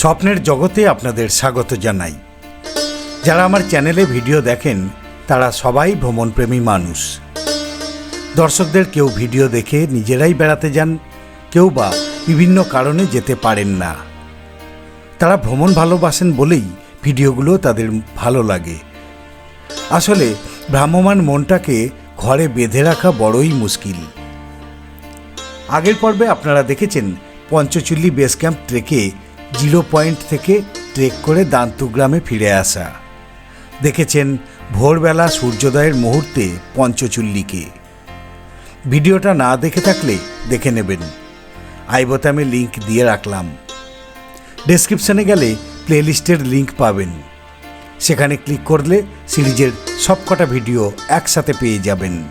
স্বপ্নের জগতে আপনাদের স্বাগত জানাই। যারা আমার চ্যানেলে ভিডিও দেখেন, তারা সবাই ভ্রমণপ্রেমী মানুষ। দর্শকদের কেউ ভিডিও দেখে নিজেরাই বেড়াতে যান, কেউ বা বিভিন্ন কারণে যেতে পারেন না। তারা ভ্রমণ ভালোবাসেন বলেই ভিডিওগুলো তাদের ভালো লাগে। আসলে ভ্রাম্যমান মনটাকে ঘরে বেঁধে রাখা বড়ই মুশকিল। আগের পর্বে আপনারা দেখেছেন পঞ্চচুল্লি বেস ক্যাম্প ট্রেকে জিরো পয়েন্ট থেকে ট্রেক করে দান্তুগ্রামে ফিরে আসা। দেখেছেন ভোরবেলা সূর্যোদয়ের মুহূর্তে পঞ্চচুল্লিকে। ভিডিওটা না দেখে থাকলে দেখে নেবেন। আই বোতামে লিংক দিয়ে রাখলাম। ডেসক্রিপশানে গেলে প্লেলিস্টের লিঙ্ক পাবেন। সেখানে ক্লিক করলে সিরিজের সবকটা ভিডিও একসাথে পেয়ে যাবেন।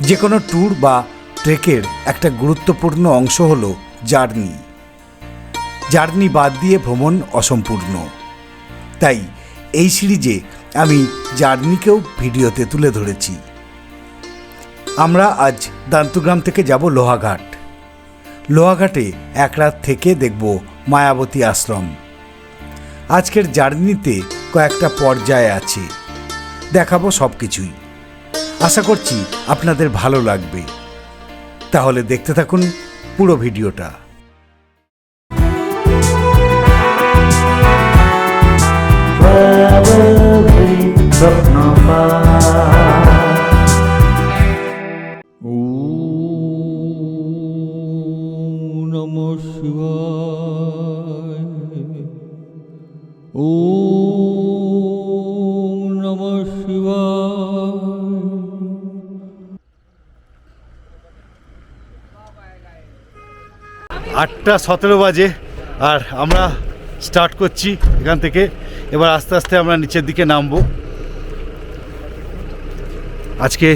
যে কোনো ট্যুর বা ট্রেকের একটা গুরুত্বপূর্ণ অংশ হলো জার্নি। জার্নি বাদ দিয়ে ভ্রমণ অসম্পূর্ণ। তাই, এই সিরিজে আমি জার্নিকেও ভিডিওতে তুলে ধরেছি। আমরা আজ দান্তুগ্রাম থেকে যাব লোহাঘাট। লোহাঘাটে এক রাত থেকে দেখব মায়াবতী আশ্রম। আজকের জার্নিতে কয়েকটা পর্যায় আছে। দেখাবো সব কিছুই আশা করছি আপনাদের ভালো লাগবে। তাহলে দেখতে থাকুন পুরো ভিডিওটা। স্বপ্ন নম ও নম আটটা সতেরো বাজে আর আমরা স্টার্ট করছি এখান থেকে। এবার আস্তে আস্তে আমরা নিচের দিকে নামবো। আজকে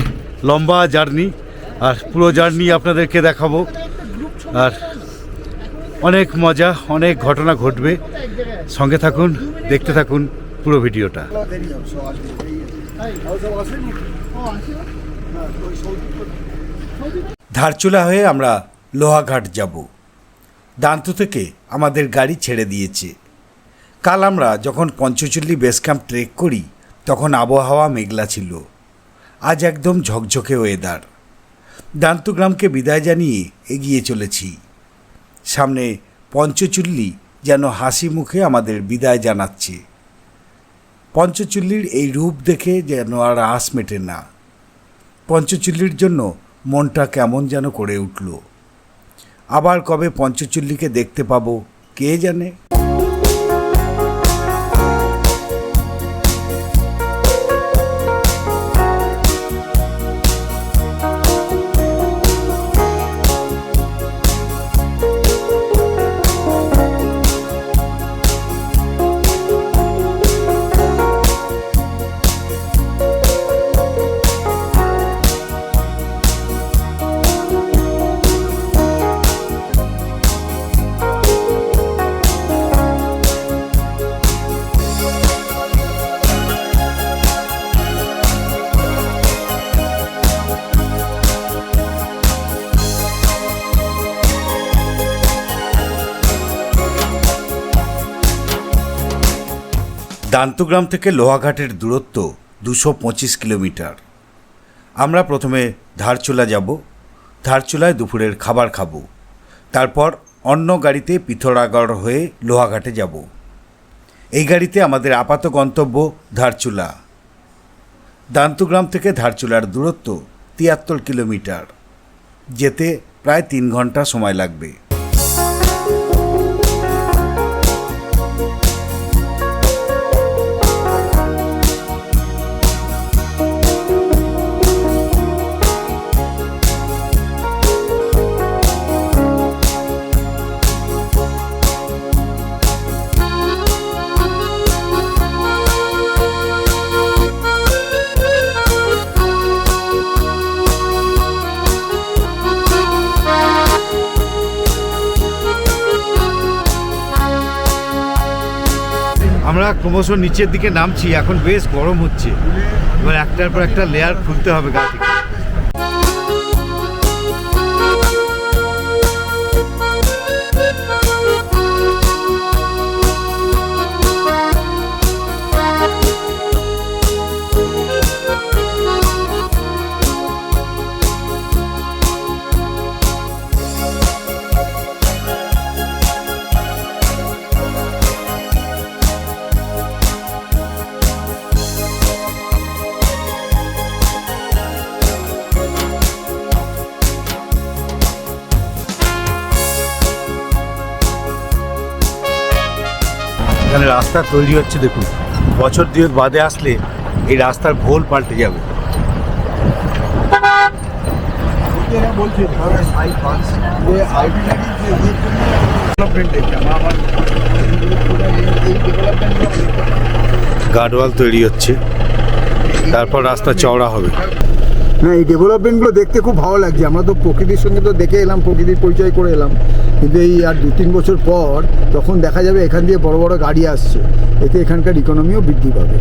লম্বা জার্নি, আর পুরো জার্নি আপনাদেরকে দেখাবো। আর অনেক মজা, অনেক ঘটনা ঘটবে। সঙ্গে থাকুন, দেখতে থাকুন পুরো ভিডিওটা। ধারচুলা হয়ে আমরা লোহাঘাট যাব। দান্তু থেকে আমাদের গাড়ি ছেড়ে দিয়েছে। কাল আমরা যখন পঞ্চচল্লি বেস ক্যাম্প ট্রেক করি, তখন আবহাওয়া মেঘলা ছিল। আজ একদম ঝকঝকে ওয়েদার দান্তুগ্রামকে বিদায় জানিয়ে এগিয়ে চলেছি। সামনে পঞ্চচুল্লি যেন হাসি মুখে আমাদের বিদায় জানাচ্ছে। পঞ্চচুল্লির এই রূপ দেখে যেন আর আস মেটে না। পঞ্চচুল্লির জন্য মনটা কেমন যেন করে উঠল। আবার কবে পঞ্চচুল্লিকে দেখতে পাবো, কে জানে? দান্তগ্রাম থেকে লোহাঘাটের দূরত্ব দুশো পঁচিশ কিলোমিটার। আমরা প্রথমে ধারচুলা যাব, ধারচুলায় দুপুরের খাবার খাব। তারপর অন্য গাড়িতে পিথোরাগড় হয়ে লোহাঘাটে যাব। এই গাড়িতে আমাদের আপাত গন্তব্য ধারচুলা। দান্তগ্রাম থেকে ধারচুলার দূরত্ব তিয়াত্তর কিলোমিটার। যেতে প্রায় তিন ঘণ্টা সময় লাগবে। ক্রমশ নিচের দিকে নামছি, এখন বেশ গরম হচ্ছে। এবার একটার পর একটা লেয়ার খুলতে হবে গা থেকে। রাস্তা তৈরি হচ্ছে দেখুন। বছর দুয়েক বাদে আসলে এই রাস্তার ভোল পাল্টে যাবে। গার্ডওয়াল তৈরি হচ্ছে। তারপর রাস্তা চওড়া হবে। না এই ডেভেলপমেন্টগুলো দেখতে খুব ভালো লাগছে। আমরা তো প্রকৃতির সঙ্গে তো দেখে এলাম প্রকৃতির পরিচয় করে এলাম। কিন্তু এই আর দু তিন বছর পর তখন দেখা যাবে এখান দিয়ে বড় বড় গাড়ি আসছে, এতে এখানকার ইকোনমিও বৃদ্ধি পাবে।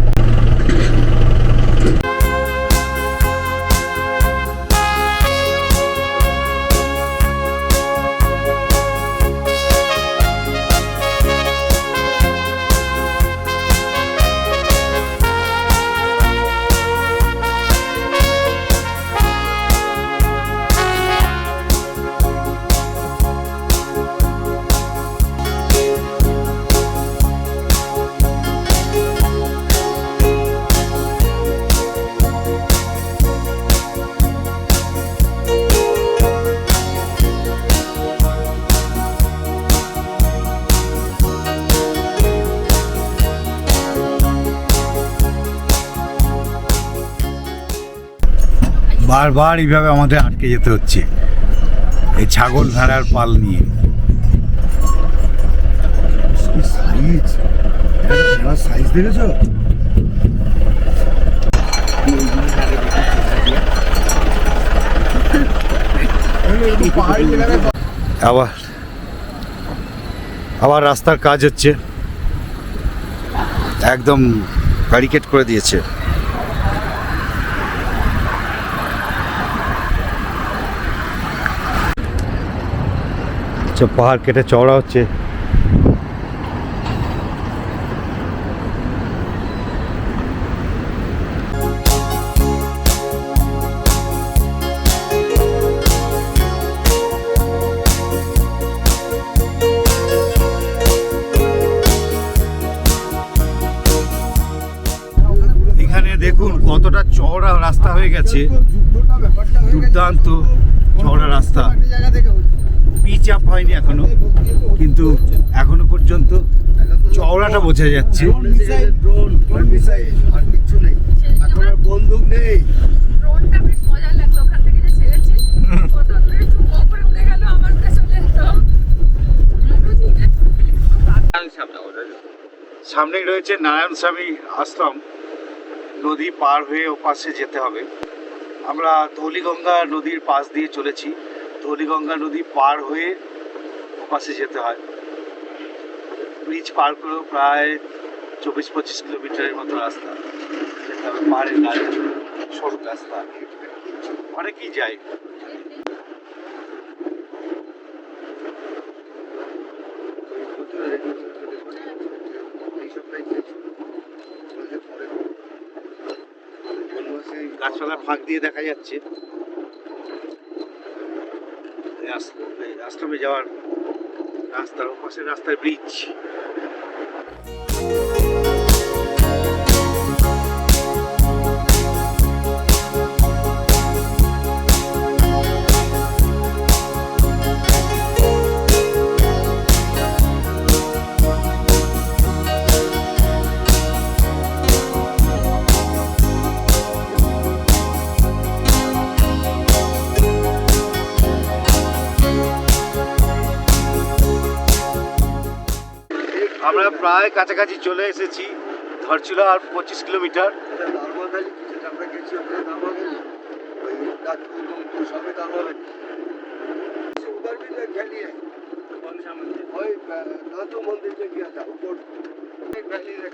বারবার এইভাবে আমাদের আটকে যেতে হচ্ছে। এই ছাগল ভেড়ার পাল নিয়ে। সাইজ দেখেছ? আবার আবার রাস্তার কাজ হচ্ছে। একদম ব্যারিকেড করে দিয়েছে। আচ্ছা পাহাড় কেটে চওড়া হচ্ছে। দেখুন কতটা চওড়া রাস্তা হয়ে গেছে। দুর্দান্ত চওড়া রাস্তা। পিচ আপ হয়নি এখনও। কিন্তু এখনও পর্যন্ত চওড়াটা বোঝা যাচ্ছে। বন্দুক নেই সামনেই রয়েছে নারায়ণ স্বামী আশ্রম। নদী পার হয়ে ওপাশে যেতে হবে। আমরা ধৌলিগঙ্গা নদীর পাশ দিয়ে চলেছি। ধৌলিগঙ্গা নদী পার হয়ে ওপাশে যেতে হয়। ব্রিজ পার করেও প্রায় চব্বিশ পঁচিশ কিলোমিটারের মতো রাস্তা। যেতে হবে পাহাড়ের গায়ে সরু রাস্তা। অনেকেই যায়। গাছপালার ফাঁক দিয়ে দেখা যাচ্ছে এই আস- এই আশ্রমে যাওয়ার রাস্তার ওপাশে রাস্তার ব্রিজ প্রায় কাছাকাছি চলে এসেছি। ধরছিল আর পঁচিশ কিলোমিটার।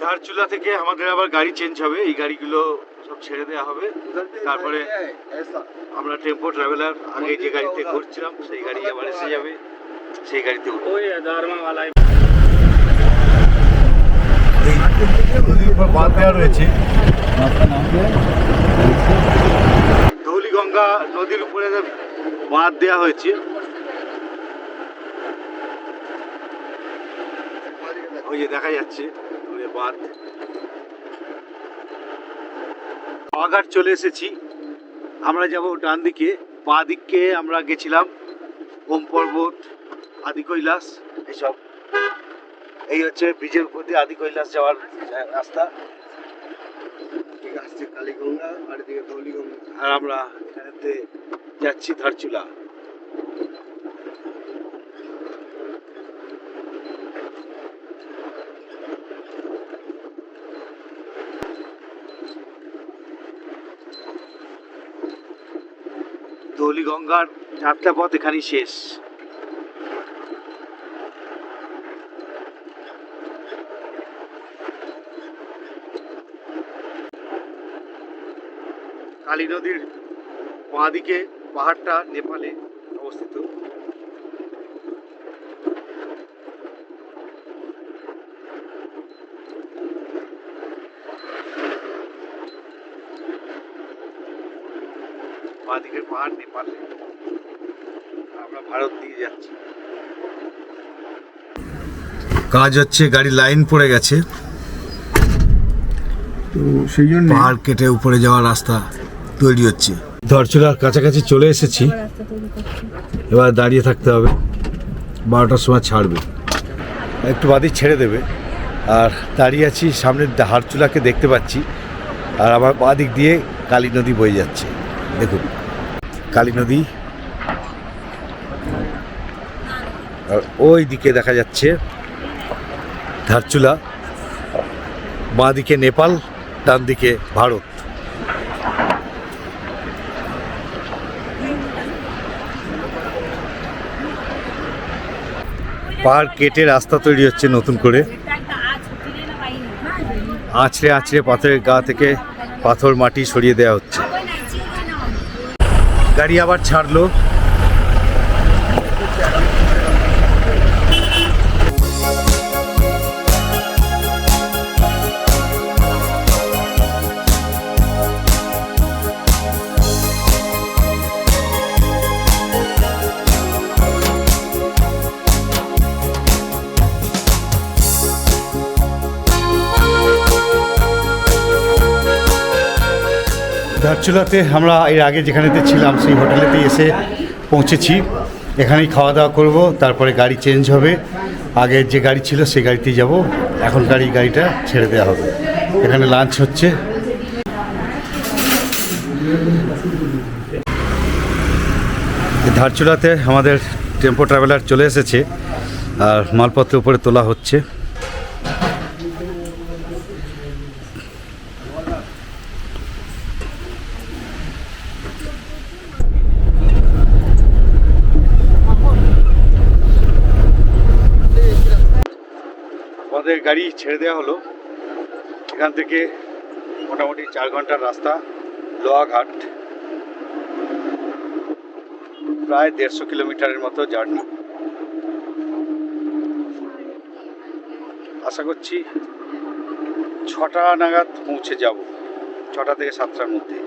ধারচুলা থেকে আমাদের আবার গাড়ি চেঞ্জ হবে। এই গাড়িগুলো সব ছেড়ে দেওয়া হবে। তারপরে আমরা টেম্পো ট্রাভেলার আগে যে গাড়িতে ঘুরছিলাম, সেই গাড়ি আবার এসে যাবে। সেই গাড়িতে নদীর উপর বাঁধ দেওয়া রয়েছে ধৌলিগঙ্গা নদীর উপরে বাঁধ দেওয়া হয়েছে, ওই যে দেখা যাচ্ছে বাঁধ। পাহাড় চলে এসেছি। আমরা যাব ডান দিকে, বাঁ দিকে আমরা গেছিলাম, ওম পর্বত, আদি কৈলাস, এসব। এই হচ্ছে ব্রিজের উপর দিয়ে আদি কৈলাস যাওয়ার রাস্তা। আসছে কালীগঙ্গা আর এদিকে ধৌলিগঙ্গা আর আমরা এখানেতে যাচ্ছি ধারচুলা। গঙ্গার যাত্রা পথ এখানেই শেষ। কালী নদীর বাঁ দিকে পাহাড়টা নেপালে অবস্থিত। বাঁ দিকের পাহাড় নেপালে। আমরা ভারত দিয়ে যাচ্ছি। কাজ হচ্ছে গাড়ি লাইন পড়ে গেছে। তো সেই জন্য পাহাড় কেটে উপরে যাওয়ার রাস্তা। তৈরি হচ্ছে। ধরচুলার কাছাকাছি চলে এসেছি। এবার দাঁড়িয়ে থাকতে হবে। বারোটার সময় ছাড়বে। একটু বাদে ছেড়ে দেবে। আর দাঁড়িয়ে আছি, সামনের হারচুলাকে দেখতে পাচ্ছি। আর আমার বাঁ দিক দিয়ে কালী নদী বয়ে যাচ্ছে। দেখুন, কালী নদী। আর ওই দিকে দেখা যাচ্ছে ধারচুলা। বাঁ দিকে নেপাল ডান দিকে ভারত। পাহাড় কেটে রাস্তা তৈরি হচ্ছে নতুন করে। আছড়ে আছড়ে পাথরের গা থেকে পাথর মাটি সরিয়ে দেওয়া হচ্ছে। গাড়ি আবার ছাড়লো। দারচুলাতে আমরা এর আগে যেখানেতে ছিলাম, সেই হোটেলেতেই এসে পৌঁছেছি। এখানেই খাওয়া দাওয়া করব, তারপরে গাড়ি চেঞ্জ হবে। আগে যে গাড়ি ছিল সেই গাড়িতেই যাব। এখন গাড়ি, গাড়িটা ছেড়ে দেওয়া হবে। এখানে লাঞ্চ হচ্ছে। ধারচুলাতে আমাদের টেম্পো ট্রাভেলার চলে এসেছে। আর মালপত্র উপরে তোলা হচ্ছে আমাদের গাড়ি ছেড়ে দেওয়া হলো। এখান থেকে মোটামুটি চার ঘণ্টার রাস্তা লোহাঘাট প্রায় দেড়শো কিলোমিটারের মতো জার্নি। আশা করছি ছটা নাগাদ পৌঁছে যাব, ছটা থেকে সাতটার মধ্যে।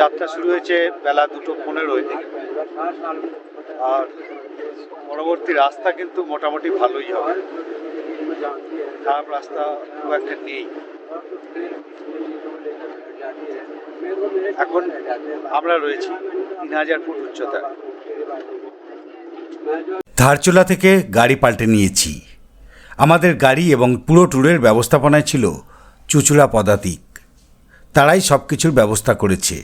যাত্রা শুরু হয়েছে বেলা দুটো পনেরোয় আর পরবর্তী রাস্তা কিন্তু মোটামুটি ভালোই হবে। খারাপ রাস্তা খুব একটা নেই। এখন আমরা রয়েছি তিন হাজার ফুট উচ্চতায়। ধারচুলা থেকে গাড়ি পাল্টে নিয়েছি। আমাদের গাড়ি এবং পুরো ট্যুরের ব্যবস্থাপনায় ছিল চুচুড়া পদাতিক। তারাই সব কিছুর ব্যবস্থা করেছে।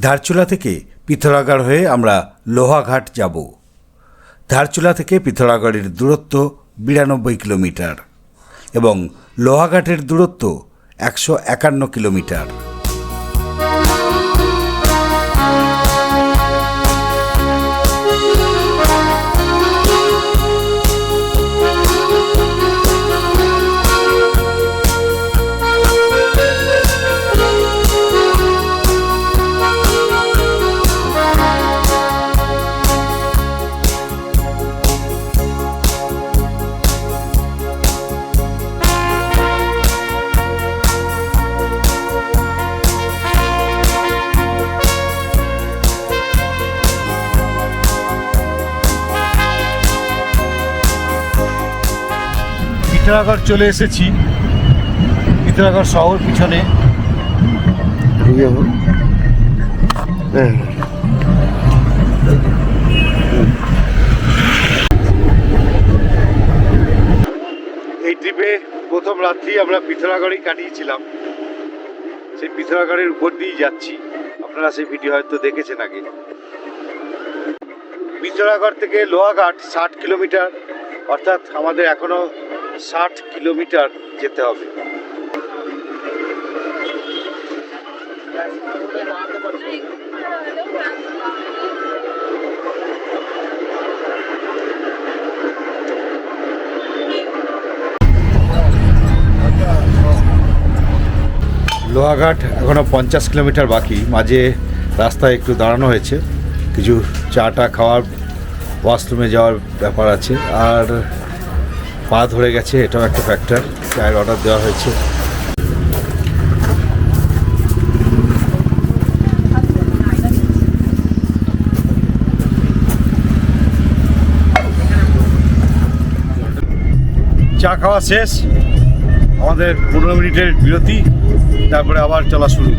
ধারচুলা থেকে পিথরাগড় হয়ে আমরা লোহাঘাট যাব। ধারচুলা থেকে পিথরাগড়ের দূরত্ব বিরানব্বই কিলোমিটার এবং লোহাঘাটের দূরত্ব একশো একান্ন কিলোমিটার। পিতরাগড় চলে এসেছি। পিতরাগড় শহর পিছনে। এই ট্রিপে প্রথম রাত্রি আমরা পিথরাগড়েই কাটিয়েছিলাম। সেই পিথরাগড়ের উপর দিয়েই যাচ্ছি। আপনারা সেই ভিডিও হয়তো দেখেছেন আগে। পিথরাগড় থেকে লোহাঘাট ষাট কিলোমিটার। অর্থাৎ আমাদের এখনও ষাট কিলোমিটার যেতে হবে। লোহাঘাট এখনও পঞ্চাশ কিলোমিটার বাকি। মাঝে রাস্তায় একটু দাঁড়ানো হয়েছে। কিছু চাটা খাওয়ার, ওয়াশরুমে যাওয়ার ব্যাপার আছে। আর পা ধরে গেছে, এটাও একটা ফ্যাক্টর চায়ের অর্ডার দেওয়া হয়েছে। চা খাওয়া শেষ, আমাদের পনেরো মিনিটের বিরতি, তারপরে আবার চলা শুরু।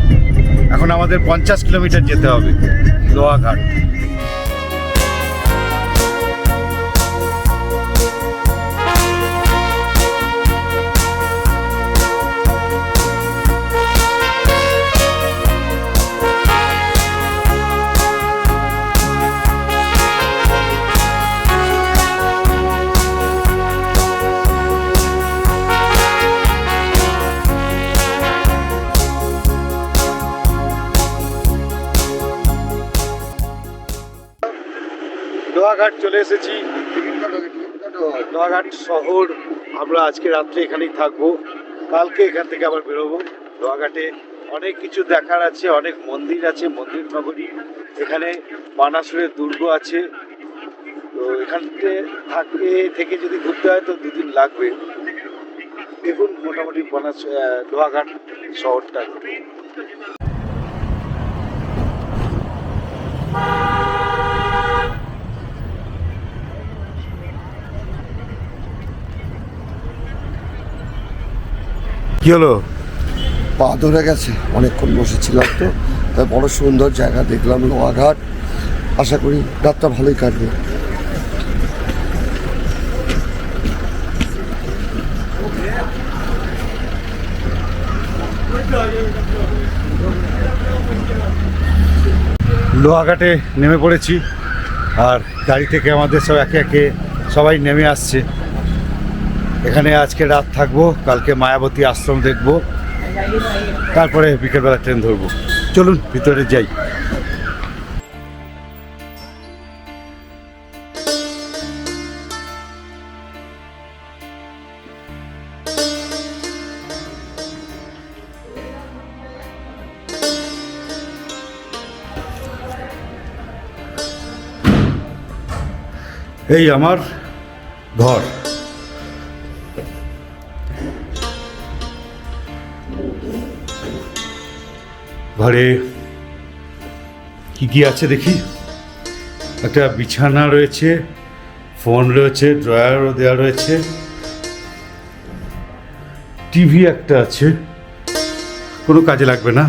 এখন আমাদের পঞ্চাশ কিলোমিটার যেতে হবে, লোহাঘাট। লোহাঘাট চলে এসেছি। লোহাঘাট শহর, আমরা আজকে রাত্রে এখানেই থাকব। কালকে এখান থেকে আবার বেরোবো। লোহাঘাটে অনেক কিছু দেখার আছে, অনেক মন্দির আছে, মন্দির নগরী। এখানে বানাসুরের দুর্গ আছে। তো এখানতে থাকে থেকে যদি ঘুরতে হয় তো দুদিন লাগবে। দেখুন মোটামুটি বানাস লোহাঘাট শহরটা। কি হলো? পা ধরে গেছে অনেকক্ষণ বসেছিলাম তো তাই বড় সুন্দর জায়গা দেখলাম লোহাঘাট। আশা করি রাতটা ভালোই কাটবে। লোহাঘাটে নেমে পড়েছি আর গাড়ি থেকে আমাদের সব একে একে সবাই নেমে আসছে। এখানে আজকে রাত থাকব, কালকে মায়াবতী আশ্রম দেখব, তারপরে বিকেলবেলা ট্রেন ধরবো। চলুন, ভিতরে যাই। এই আমার ঘর। ঘরে কি কি আছে দেখি? একটা বিছানা রয়েছে, ফোন রয়েছে, ড্রয়ারও দেওয়া রয়েছে, টিভি একটা আছে, কোনো কাজে লাগবে না।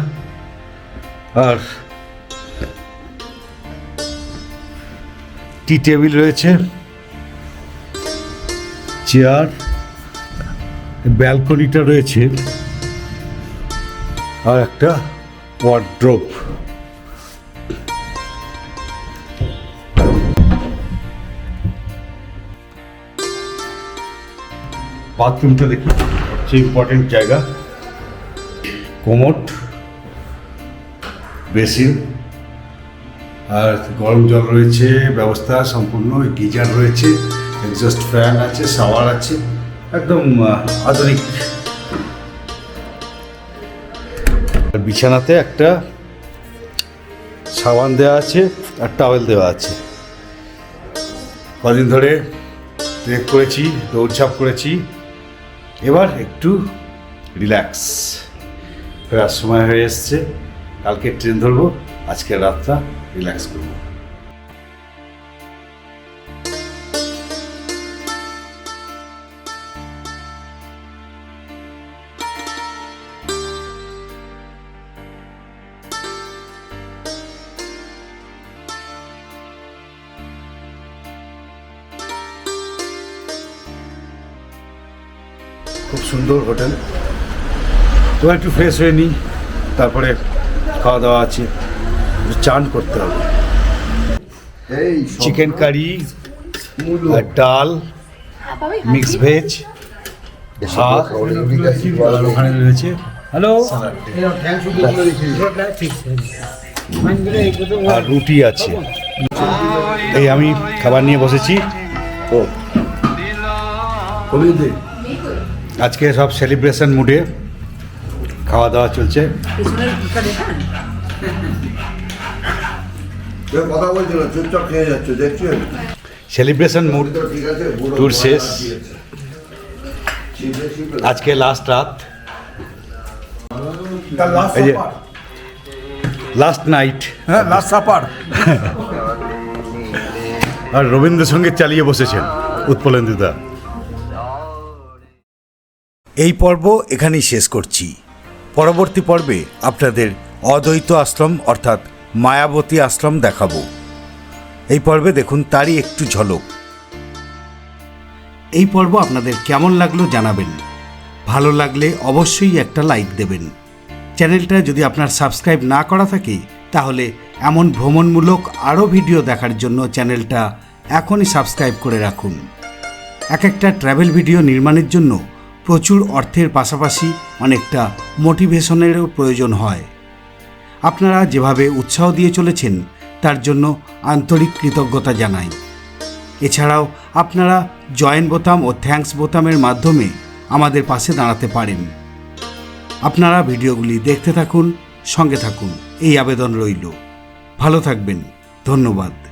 আর টি টেবিল রয়েছে, চেয়ার, ব্যালকনিটা রয়েছে, আর একটা ওয়ার্ড্রোপ বাথরুমটা দেখি সবচেয়ে ইম্পর্টেন্ট জায়গা। কোমোট, বেসিন, আর গরম জল রয়েছে, ব্যবস্থা সম্পূর্ণ, গিজার রয়েছে এক্সস্ট ফ্যান আছে শাওয়ার আছে, একদম আধুনিক। বিছানাতে একটা সাবান দেওয়া আছে, আর টাওয়েল দেওয়া আছে। কদিন ধরে ট্রেক করেছি, দৌড়ঝাঁপ করেছি। এবার একটু রিল্যাক্স ফেরার সময় হয়ে এসছে। কালকে ট্রেন ধরবো, আজকের রাতটা রিল্যাক্স করব। সুন্দর হোটেল। তো একটু ফ্রেশ হয়ে নিই তারপরে খাওয়া দাওয়া আছে একটু চান করতে হবে। এই চিকেন কারি আর ডাল মিক্স ভেজ ভাত। ওখানে রয়েছে। হ্যালো আর রুটি আছে। এই আমি খাবার নিয়ে বসেছি। আজকে সব সেলিব্রেশন মুডে খাওয়া দাওয়া চলছে কথা বলছো চুপচাপ খেয়ে যাচ্ছ দেখছ। সেলিব্রেশন মুড ট্যুর শেষ। আজকে লাস্ট রাত। এই যে লাস্ট নাইট হ্যাঁ লাস্ট সাপার আর রবীন্দ্রসঙ্গীত চালিয়ে বসেছেন উৎপলেন্দুদা এই পর্ব এখানেই শেষ করছি। পরবর্তী পর্বে আপনাদের অদ্বৈত আশ্রম অর্থাৎ মায়াবতী আশ্রম দেখাবো। এই পর্বে দেখুন তারই একটু ঝলক। এই পর্ব আপনাদের কেমন লাগল জানাবেন। ভালো লাগলে অবশ্যই একটা লাইক দেবেন। চ্যানেলটা যদি আপনার সাবস্ক্রাইব না করা থাকে, তাহলে এমন ভ্রমণমূলক আরও ভিডিও দেখার জন্য চ্যানেলটা এখনই সাবস্ক্রাইব করে রাখুন। এক একটা ট্র্যাভেল ভিডিও নির্মাণের জন্য প্রচুর অর্থের পাশাপাশি অনেকটা মোটিভেশনেরও প্রয়োজন হয়। আপনারা যেভাবে উৎসাহ দিয়ে চলেছেন, তার জন্য আন্তরিক কৃতজ্ঞতা জানাই। এছাড়াও আপনারা জয়েন বোতাম ও থ্যাঙ্কস বোতামের মাধ্যমে আমাদের পাশে দাঁড়াতে পারেন। আপনারা ভিডিওগুলি দেখতে থাকুন, সঙ্গে থাকুন। এই আবেদন রইল। ভালো থাকবেন। ধন্যবাদ।